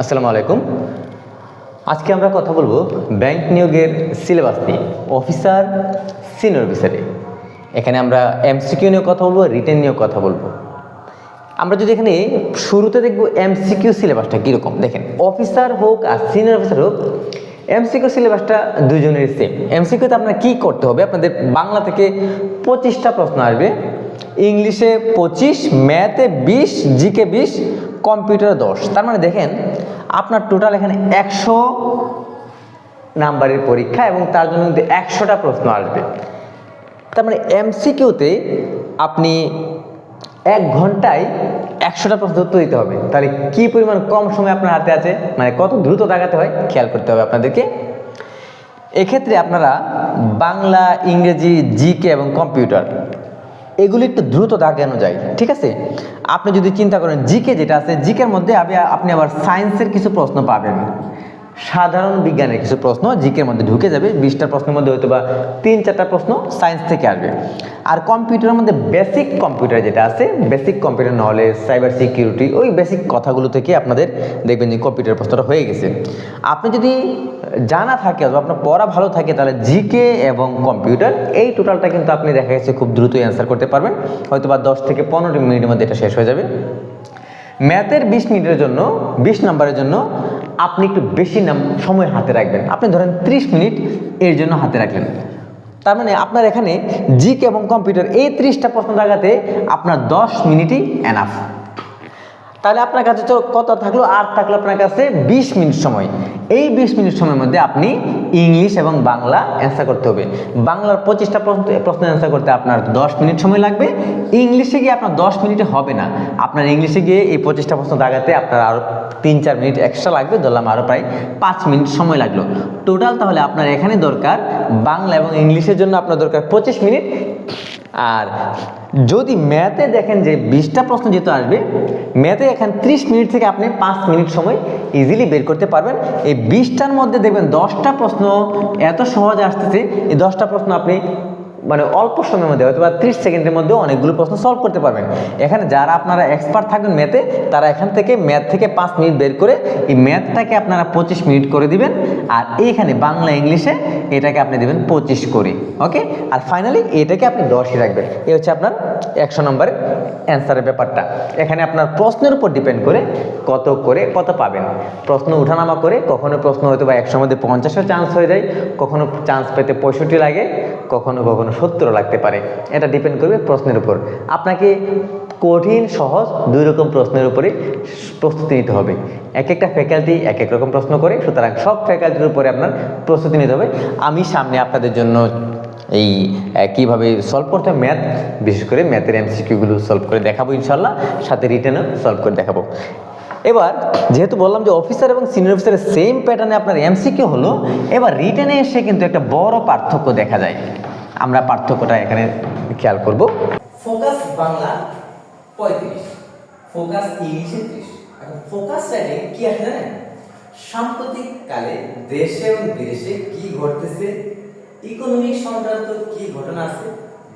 আসসালামু আলাইকুম। আজকে আমরা কথা বলব ব্যাংক নিয়োগের সিলেবাস নিয়ে, অফিসার, সিনিয়র অফিসারে। এখানে আমরা এমসিকিউ নিয়ে কথা বলব, রিটেন নিয়েও কথা বলব। আমরা যদি এখানে শুরুতে দেখব এমসিকিউ সিলেবাসটা কীরকম, দেখেন, অফিসার হোক আর সিনিয়র অফিসার হোক, এমসিকিউ সিলেবাসটা দুজনের সেম এমসিকিউতে আপনার কী করতে হবে? আপনাদের বাংলা থেকে পঁচিশটা প্রশ্ন আসবে। ইংলিশে পঁচিশ, ম্যাথে বিশ, জিকে বিশ, কম্পিউটারে দশ। তার মানে দেখেন আপনার টোটাল এখানে একশো নাম্বারের পরীক্ষা এবং তার জন্য কিন্তু একশোটা প্রশ্ন আসবে। তার মানে এমসিকিউতে আপনি এক ঘন্টায় একশোটা প্রশ্ন উত্তর দিতে হবে। তাহলে কি পরিমাণ কম সময় আপনার হাতে আছে? মানে কত দ্রুত দাগাতে হয়? খেয়াল করতে হবে আপনাদেরকে। এক্ষেত্রে আপনারা বাংলা, ইংরেজি জিকে এবং কম্পিউটার এগুলি একটু দ্রুত দাগানো যায়, ঠিক আছে? আপনি যদি চিন্তা করেন, জিকে যেটা আছে, জিকের মধ্যে আপনি আবার সায়েন্সের কিছু প্রশ্ন পাবেন। সাধারণ বিজ্ঞানের কিছু প্রশ্ন জিকের মধ্যে ঢুকে যাবে, বিশটা প্রশ্নের মধ্যে হয়তো বা তিন, চারটা প্রশ্ন সায়েন্স থেকে আসবে। আর কম্পিউটারের মধ্যে বেসিক কম্পিউটার যেটা আছে basic computer knowledge cyber security ওই বেসিক কথাগুলো থেকে আপনাদের দেখবেন যে কম্পিউটার প্রশ্নটা হয়ে গেছে। আপনি যদি জানা থাকে অথবা আপনার পড়া ভালো থাকে, তাহলে জিকে এবং কম্পিউটার, এই টোটালটা কিন্তু আপনি দেখা গেছে খুব দ্রুতই অ্যান্সার করতে পারবেন। হয়তো বা দশ থেকে পনেরো মিনিটের মধ্যে এটা শেষ হয়ে যাবে। ম্যাথের বিশ মিনিটের জন্য, বিশ নাম্বারের জন্য আপনি একটু বেশি নাম, সময় হাতে রাখবেন। আপনি ধরেন ত্রিশ মিনিট এর জন্য হাতে রাখলেন। তার মানে আপনার এখানে জিক এবং কম্পিউটার এই ত্রিশটা প্রশ্ন জায়গাতে আপনার দশ মিনিটই এনাফ তাহলে আপনার কাছে কত থাকল? আর থাকল আপনার কাছে বিশ মিনিট সময়। এই বিশ মিনিট সময়ের মধ্যে আপনি ইংলিশ এবং বাংলা অ্যান্সার করতে হবে। বাংলার পঁচিশটা প্রশ্ন প্রশ্ন অ্যান্সার করতে আপনার দশ মিনিট সময় লাগবে। ইংলিশে গিয়ে আপনার দশ মিনিটে হবে না। আপনার ইংলিশে গিয়ে এই পঁচিশটা প্রশ্ন দাগাতে আপনার আরও তিন চার মিনিট এক্সট্রা লাগবে। ধরলাম আরও প্রায় পাঁচ মিনিট সময় লাগল। টোটাল তাহলে আপনার এখানে দরকার বাংলা এবং ইংলিশের জন্য আপনার দরকার পঁচিশ মিনিট। আর যদি ম্যাথে দেখেন যে বিশটা প্রশ্ন যেহেতু আসবে, ম্যাথে এখান ত্রিশ মিনিট থেকে আপনি পাঁচ মিনিট সময় ইজিলি বের করতে পারবেন। এই বিশটার মধ্যে দেখবেন দশটা প্রশ্ন এত সহজ আসতেছে, এই দশটা প্রশ্ন আপনি মানে অল্প সময়ের মধ্যে হয়তো বা ত্রিশ সেকেন্ডের মধ্যে অনেকগুলো প্রশ্ন সলভ করতে পারবেন। এখানে যারা আপনারা এক্সপার্ট থাকবেন ম্যাথে তারা এখান থেকে ম্যাথ থেকে পাঁচ মিনিট বের করে এই ম্যাথটাকে আপনারা পঁচিশ মিনিট করে দিবেন, আর এইখানে বাংলা ইংলিশে এটাকে আপনি দেবেন পঁচিশ করে ওকে আর ফাইনালি এটাকে আপনি দশই রাখবেন। এই হচ্ছে আপনার একশো নম্বরের অ্যান্সারের ব্যাপারটা। এখানে আপনার প্রশ্নের উপর ডিপেন্ড করে কত করে কত পাবেন। প্রশ্ন উঠানামা করে কখনো প্রশ্ন হয়তো বা একশোর মধ্যে পঞ্চাশও চান্স হয়ে যায়, কখনো চান্স পেতে পঁয়ষট্টি লাগে, কখনো কখনো সত্তরও লাগতে পারে। এটা ডিপেন্ড করবে প্রশ্নের উপর। আপনাকে কঠিন, সহজ দুই রকম প্রশ্নের উপরে প্রস্তুতি নিতে হবে। এক একটা ফ্যাকাল্টি এক এক রকম প্রশ্ন করে, সুতরাং সব ফ্যাকাল্টির উপরে আপনার প্রস্তুতি নিতে হবে। আমি সামনে আপনাদের জন্য এই কীভাবে সলভ করতে ম্যাথ বিশেষ করে ম্যাথের এমসিকিউগুলো সলভ করে দেখাবো ইনশাল্লাহ সাথে রিটেনও সলভ করে দেখাবো। এবার, যেহেতু বললাম যে অফিসার এবং সিনিয়র অফিসারের সেম প্যাটার্নে আপনার এমসিকিউ হলো, এবার রিটার্নে এসে কিন্তু একটা বড় পার্থক্য দেখা যায়। আমরা পার্থক্যটা এখানে খেয়াল করব। ফোকাস বাংলা পঁয়ত্রিশ, ফোকাস ইংলিশে ত্রিশ। ফোকাস সাইডে কি আছে জানেন? সাম্প্রতিক কালে দেশে এবং বিদেশে কি ঘটতেছে? ইকোনমিক সংক্রান্ত কি ঘটনা আছে?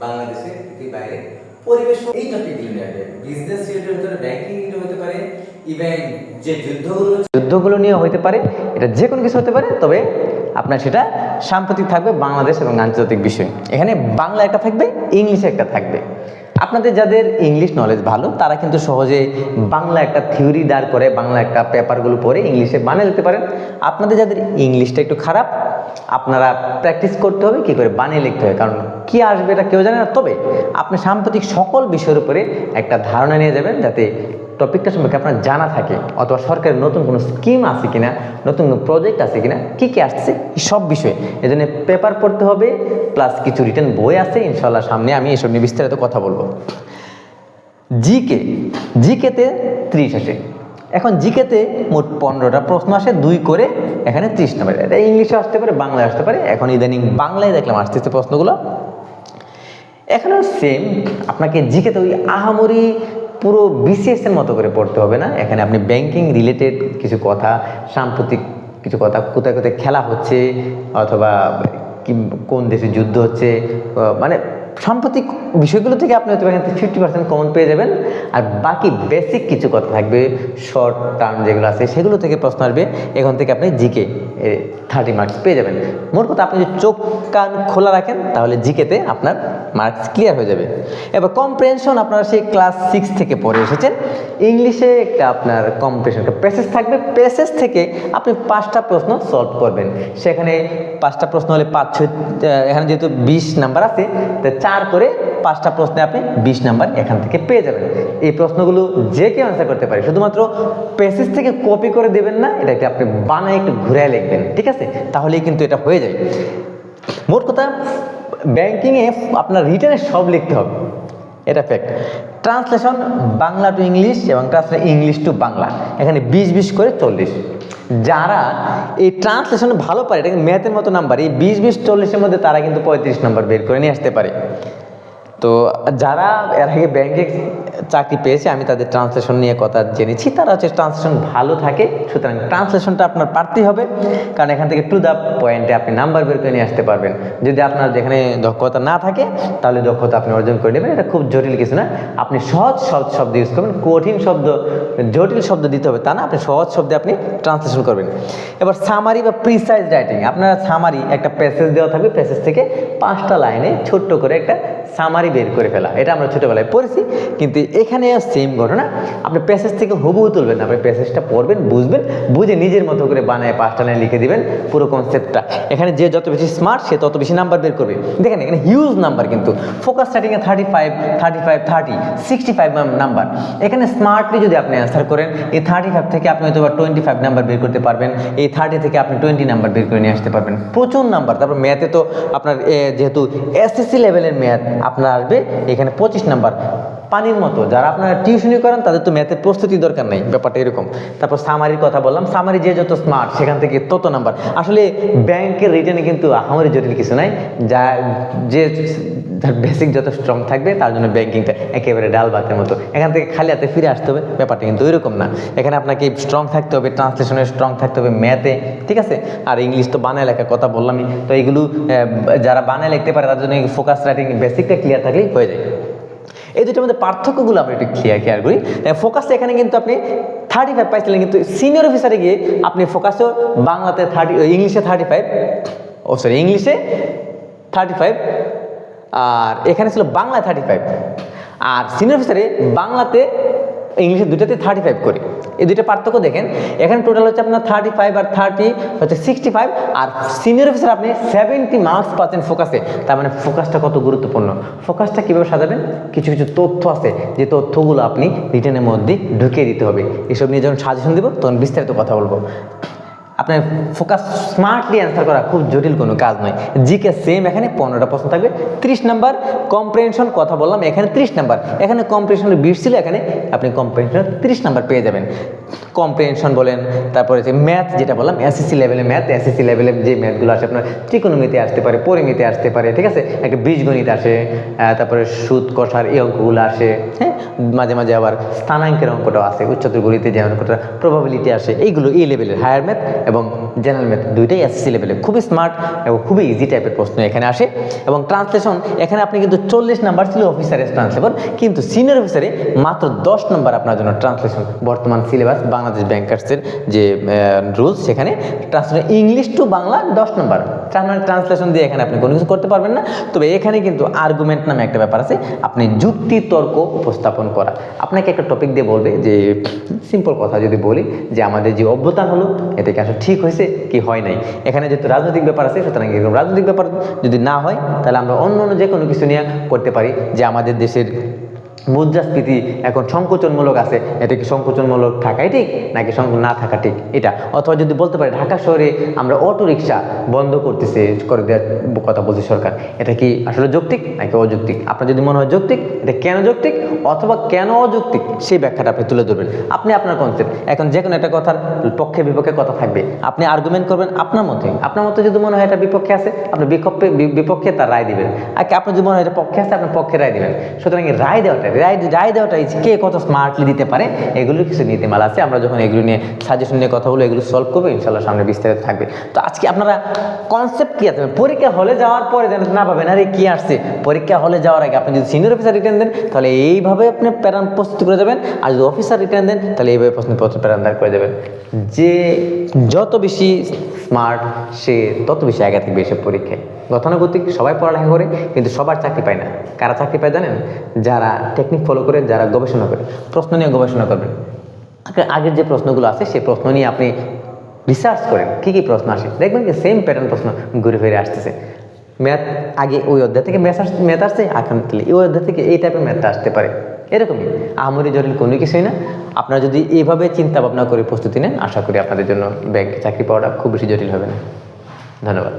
বাংলাদেশে পৃথিবীর বাইরে? পরিবেশ, এই টপিকগুলো নিয়ে বিজনেস রিলেটেড হতে পারে ব্যাংকিং রিলেটেড হতে পারে। যে যুদ্ধগুলো যুদ্ধগুলো নিয়ে হতে পারে, এটা যে কোনো কিছু হতে পারে, তবে আপনার সেটা সাম্প্রতিক থাকবে বাংলাদেশ এবং আন্তর্জাতিক বিষয়। এখানে বাংলা একটা থাকবে, ইংলিশে একটা থাকবে। আপনাদের যাদের ইংলিশ নলেজ ভালো, তারা কিন্তু সহজে বাংলা একটা থিওরি দাঁড় করে, বাংলা একটা পেপারগুলো পড়ে ইংলিশে বানিয়ে দিতে পারেন। আপনাদের যাদের ইংলিশটা একটু খারাপ, আপনারা প্র্যাকটিস করতে হবে, কী করে বানিয়ে লিখতে হবে? কারণ কি আসবে এটা কেউ জানে না, তবে আপনি সাম্প্রতিক সকল বিষয়ের উপরে একটা ধারণা নিয়ে যাবেন যাতে টপিকটা সম্পর্কে আপনার জানা থাকে, অথবা সরকারের নতুন কোনো স্কিম আছে কিনা, নতুন কোনো প্রজেক্ট আছে কিনা, কী কী আসছে সব বিষয়ে। এই জন্য পেপার পড়তে হবে প্লাস কিছু রিটার্ন বই আছে ইনশাল্লাহ সামনে আমি এসব নিয়ে বিস্তারিত কথা বলব। জিকে জিকেতে ত্রিশ আসে। এখন জিকেতে মোট পনেরোটা প্রশ্ন আসে, দুই করে এখানে ত্রিশ নম্বর। এটা ইংলিশে আসতে পারে, বাংলায় আসতে পারে। এখন ইদানিং বাংলায় দেখলাম আসতেছে প্রশ্নগুলো। এখানেও সেম আপনাকে জিকেতে ওই আহামরি পুরো বিসিএস এর মতো করে পড়তে হবে না। এখানে আপনি ব্যাংকিং রিলেটেড কিছু কথা, সাম্প্রতিক কিছু কথা, কোথায় কোথায় খেলা হচ্ছে, অথবা কোন দেশে যুদ্ধ হচ্ছে মানে সাম্প্রতিক বিষয়গুলো থেকে আপনি এখান থেকে ফিফটি পার্সেন্ট কমন পেয়ে যাবেন। আর বাকি বেসিক কিছু কথা থাকবে শর্ট টার্ম যেগুলো আছে, সেগুলো থেকে প্রশ্ন আসবে। এখান থেকে আপনি জিকে থার্টি মার্কস পেয়ে যাবেন। মোট কথা আপনি যদি চোখ, কান খোলা রাখেন, তাহলে জিকেতে আপনার মার্কস ক্লিয়ার হয়ে যাবে। এবার কম্প্রেনশন আপনারা সেই ক্লাস সিক্স থেকে পড়ে এসেছেন। ইংলিশে একটা আপনার কম্প্রেশন একটা প্যাসেজ থাকবে। প্যাসেজ থেকে আপনি পাঁচটা প্রশ্ন সলভ করবেন। সেখানে পাঁচটা প্রশ্ন হলে পাঁচ ছয় এখানে যেহেতু বিশ নাম্বার আছে, তো চার করে পাঁচটা প্রশ্নে আপনি বিশ নাম্বার এখান থেকে পেয়ে যাবেন। এই প্রশ্নগুলো যে কেউ অ্যান্সার করতে পারে। শুধুমাত্র প্যাসেজ থেকে কপি করে দেবেন না, এটাকে আপনি বানায় একটু ঘুরে লিখবেন, ঠিক আছে? তাহলেই কিন্তু এটা হয়ে যায় মোট কথা ব্যাংকিংয়ে আপনার রিটার্নে সব লিখতে হবে। এটা fact translation Bangla to English এবং ট্রান্সলেশন ইংলিশ টু বাংলা। এখানে বিশ বিশ করে চল্লিশ। যারা এই ট্রান্সলেশন ভালো পারে এটা ম্যাথের মতো নাম্বার এই বিশ বিশ, চল্লিশের মধ্যে তারা কিন্তু পঁয়ত্রিশ নাম্বার বের করে নিয়ে আসতে পারে। তো যারা এর আগে ব্যাংকে চাকরি পেয়েছে, আমি তাদের ট্রান্সলেশন নিয়ে কথা জেনেছি। তারা হচ্ছে ট্রান্সলেশন ভালো থাকে, সুতরাং ট্রান্সলেশনটা আপনার পারতেই হবে, কারণ এখান থেকে টু দ্য পয়েন্টে আপনি নাম্বার বের করে নিয়ে আসতে পারবেন। যদি আপনার যেখানে দক্ষতা না থাকে, তাহলে দক্ষতা আপনি অর্জন করে নেবেন। এটা খুব জটিল কিছু না। আপনি সহজ সহজ শব্দ ইউজ করবেন, কঠিন শব্দ, জটিল শব্দ দিতে হবে তা না, আপনি সহজ শব্দে আপনি ট্রান্সলেশন করবেন। এবার সামারি বা প্রিসাইজ রাইটিং আপনারা সামারি একটা প্যাসেজ দেওয়া থাকবে প্যাসেজ থেকে পাঁচটা লাইনে ছোট্ট করে একটা সামারি বের করে ফেলা, এটা আমরা ছোটোবেলায় পড়েছি, কিন্তু এখানে সেম ঘটনা। আপনি প্যাসেজ থেকে হুবহু তুলবেন আপনি প্যাসেজটা পড়বেন, বুঝবেন, বুঝে নিজের মতো করে বানায়, পাঁচটা লাইন লিখে দিবেন, পুরো কনসেপ্টটা এখানে যে যত বেশি স্মার্ট সে তত বেশি নাম্বার বের করবে। দেখেন, এখানে হিউজ নাম্বার কিন্তু। Focus স্টার্টিংয়ে thirty five thirty five thirty sixty five number এখানে স্মার্টলি যদি আপনি অ্যান্সার করেন, এই থার্টি ফাইভ থেকে আপনি হয়তো টোয়েন্টি ফাইভ নাম্বার বের করতে পারবেন, এই থার্টি থেকে আপনি টোয়েন্টি নাম্বার বের করে নিয়ে আসতে পারবেন। প্রচুর নাম্বার তারপর ম্যাথে তো আপনার যেহেতু এসএসসি লেভেলের ম্যাথ আপনার আসবে এখানে পঁচিশ নাম্বার। পানির মতো যারা আপনারা টিউশনি করেন তাদের তো ম্যাথের প্রস্তুতি দরকার নেই ব্যাপারটা এরকম। তারপর সামারির কথা বললাম সামারি যে যত স্মার্ট সেখান থেকে তত নাম্বার আসলে ব্যাংকের রিটার্নে কিন্তু আমারই জটিল কিছু নাই যা যে তার বেসিক যত স্ট্রং থাকবে তার জন্য ব্যাংকিংটা একেবারে ডাল ভাতের মতো। এখান থেকে খালি হাতে ফিরে আসতে হবে ব্যাপারটা কিন্তু ওইরকম না। এখানে আপনাকে স্ট্রং থাকতে হবে ট্রান্সলেশনে স্ট্রং থাকতে হবে ম্যাথে ঠিক আছে? আর ইংলিশ তো বানায় লেখার কথা বললামই তো এইগুলো আহ, যারা বানায় লিখতে পারে তার জন্য ফোকাস রাইটিং বেসিকটা ক্লিয়ার থাকলেই হয়ে যায়। এই দুটোর মধ্যে পার্থক্যগুলো আমরা একটু ক্লিয়ার ক্লিয়ার করি। ফোকাস এখানে কিন্তু আপনি থার্টি ফাইভ পাইছিলেন, কিন্তু সিনিয়র অফিসারে গিয়ে আপনি ফোকাসও বাংলাতে থার্টি ইংলিশে থার্টি ফাইভ ও সরি ইংলিশে থার্টি ফাইভ আর এখানে ছিল বাংলায় থার্টি ফাইভ আর সিনিয়র অফিসারে বাংলাতে ইংলিশে দুটাতে থার্টি ফাইভ করি। এই দুইটা পার্থক্য দেখেন, এখানে টোটাল হচ্ছে আপনার থার্টি ফাইভ আর থার্টি হচ্ছে সিক্সটি ফাইভ আর সিনিয়র অফিসার আপনি সেভেন্টি মার্কস পাচ্ছেন ফোকাসে তার মানে ফোকাসটা কত গুরুত্বপূর্ণ? ফোকাসটা কীভাবে সাজাবেন? কিছু কিছু তথ্য আছে। যে তথ্যগুলো আপনি রিটার্নের মধ্যে ঢুকিয়ে দিতে হবে। এসব নিয়ে যখন সাজেশন দেবো, তখন বিস্তারিত কথা বলব। আপনার ফোকাস স্মার্টলি অ্যান্সার করা খুব জটিল কোনো কাজ নয়। জিকে সেম এখানে পনেরোটা প্রশ্ন থাকবে। ত্রিশ নাম্বার কম্প্রেনশন কথা বললাম, এখানে ত্রিশ নাম্বার। এখানে কম্প্রেনশনের বিশ ছিল, এখানে আপনি কম্প্রেনশন ত্রিশ নাম্বার পেয়ে যাবেন। কম্প্রেনশন বলেন, তারপরে যে ম্যাথ যেটা বললাম এসএসসি লেভেলে ম্যাথ এসএসসি লেভেলে যে ম্যাথগুলো আসে, আপনার ত্রিকোণমিতে আসতে পারে, পরিমিতে আসতে পারে, ঠিক আছে? একটা বীজগণিত আসে তারপরে সুদ, কষার এই অঙ্কগুলো আসে হ্যাঁ? মাঝে মাঝে আবার স্থানাঙ্কের অঙ্কটাও আসে, উচ্চতর গণিতে যে অঙ্কটা প্রবাবিলিটি আসে, এইগুলো এই লেভেলের হায়ার ম্যাথ এবং জেনারেল ম্যাথ দুইটাই এসএসসি লেভেলে খুবই স্মার্ট এবং খুবই ইজি টাইপের প্রশ্ন এখানে আসে। এবং ট্রান্সলেশন এখানে আপনি কিন্তু চল্লিশ নাম্বার ছিল অফিসারের ট্রান্সলেশন কিন্তু সিনিয়র অফিসারে মাত্র দশ নম্বর আপনার জন্য ট্রান্সলেশন বর্তমান সিলেবাস বাংলাদেশ ব্যাংকার্সের যে রুলস সেখানে ট্রান্সলেশন ইংলিশ টু বাংলা দশ নম্বর ট্রান্সলেশন দিয়ে এখানে আপনি কোনো কিছু করতে পারবেন না। তবে এখানে কিন্তু আর্গুমেন্ট নামে একটা ব্যাপার আছে। আপনি যুক্তি তর্ক উপস্থাপন করা। আপনাকে একটা টপিক দিয়ে বলবে যে সিম্পল কথা যদি বলি, যে আমাদের যে অভ্যতা হলো এতে কি আসলে ঠিক হয়েছে কি হয় নাই? এখানে যেহেতু রাজনৈতিক ব্যাপার আছে, সুতরাং এরকম রাজনৈতিক ব্যাপার যদি না হয়, তাহলে আমরা অন্য অন্য যে কোনো কিছু নিয়ে করতে পারি যে আমাদের দেশের মুদ্রাস্ফীতি এখন সংকোচনমূলক আছে, এটা কি সংকোচনমূলক থাকাই ঠিক নাকি না থাকা ঠিক? এটা। অথবা যদি বলতে পারি, ঢাকা শহরে আমরা অটো রিক্সা বন্ধ করতেছে, করে দেওয়ার কথা বলছে সরকার, এটা কি আসলে যৌক্তিক নাকি অযৌক্তিক? আপনার যদি মনে হয় যৌক্তিক, এটা কেন যৌক্তিক অথবা কেন অযৌক্তিক, সেই ব্যাখ্যাটা আপনি তুলে ধরবেন। আপনি আপনার কনসেপ্ট এখন যে কোনো একটা কথার পক্ষে বিপক্ষে কথা থাকবে। আপনি আর্গুমেন্ট করবেন আপনার মতে। আপনার মতে যদি মনে হয় এটা বিপক্ষে আছে, আপনি বিপক্ষে বিপক্ষে তার রায় দিবেন। আর কি আপনার যদি মনে হয় এটা পক্ষে আছে আপনার পক্ষে রায় দিবেন। সুতরাং রায় দেওয়াটা রায় রায় দেওয়াটা is কে কত স্মার্টলি দিতে পারে এগুলোর কিছু নীতিমালা আছে। আমরা যখন এগুলো নিয়ে সাজেশন নিয়ে কথা বলব, এগুলো সলভ করব ইনশাল্লাহ সামনে বিস্তারিত থাকবে। তো আজকে আপনারা কনসেপ্ট কি আছে? পরীক্ষা হলে যাওয়ার পরে যেন না পাবেন আরে, কি আসছে? পরীক্ষা হলে যাওয়ার আগে আপনি যদি সিনিয়র অফিসার রিটার্ন দেন, তাহলে এইভাবে আপনি প্যারান প্রস্তুত করে যাবেন। আর যদি অফিসার রিটার্ন দেন, তাহলে এইভাবে প্রশ্নপত্র প্যারান দাঁড় করে যাবেন। যে যত বেশি স্মার্ট সে তত বেশি আগে থাকবে এসব পরীক্ষায় গতানুগতিক সবাই পড়ালেখা করে, কিন্তু সবার চাকরি পায় না। কারা চাকরি পায় জানেন? যারা টেকনিক ফলো করে, যারা গবেষণা করে। প্রশ্ন নিয়ে গবেষণা করবেন। আগের যে প্রশ্নগুলো আছে, সেই প্রশ্ন নিয়ে আপনি রিসার্চ করেন। কী কী প্রশ্ন আসে? দেখবেন কি সেম প্যাটার্ন প্রশ্ন ঘুরে ফিরে আসতেছে। ম্যাথ আগে ওই অধ্যায় থেকে ম্যাথ আসছে ম্যাথ আসছে তাহলে এই অধ্যায় থেকে এই টাইপের ম্যাথটা আসতে পারে। এরকমই। আমরি জটিল কোনো কিছুই না। আপনারা যদি এইভাবে চিন্তা ভাবনা করে প্রস্তুতি নেন, আশা করি আপনাদের জন্য ব্যাংক চাকরি পাওয়াটা খুব বেশি জটিল হবে না। ধন্যবাদ।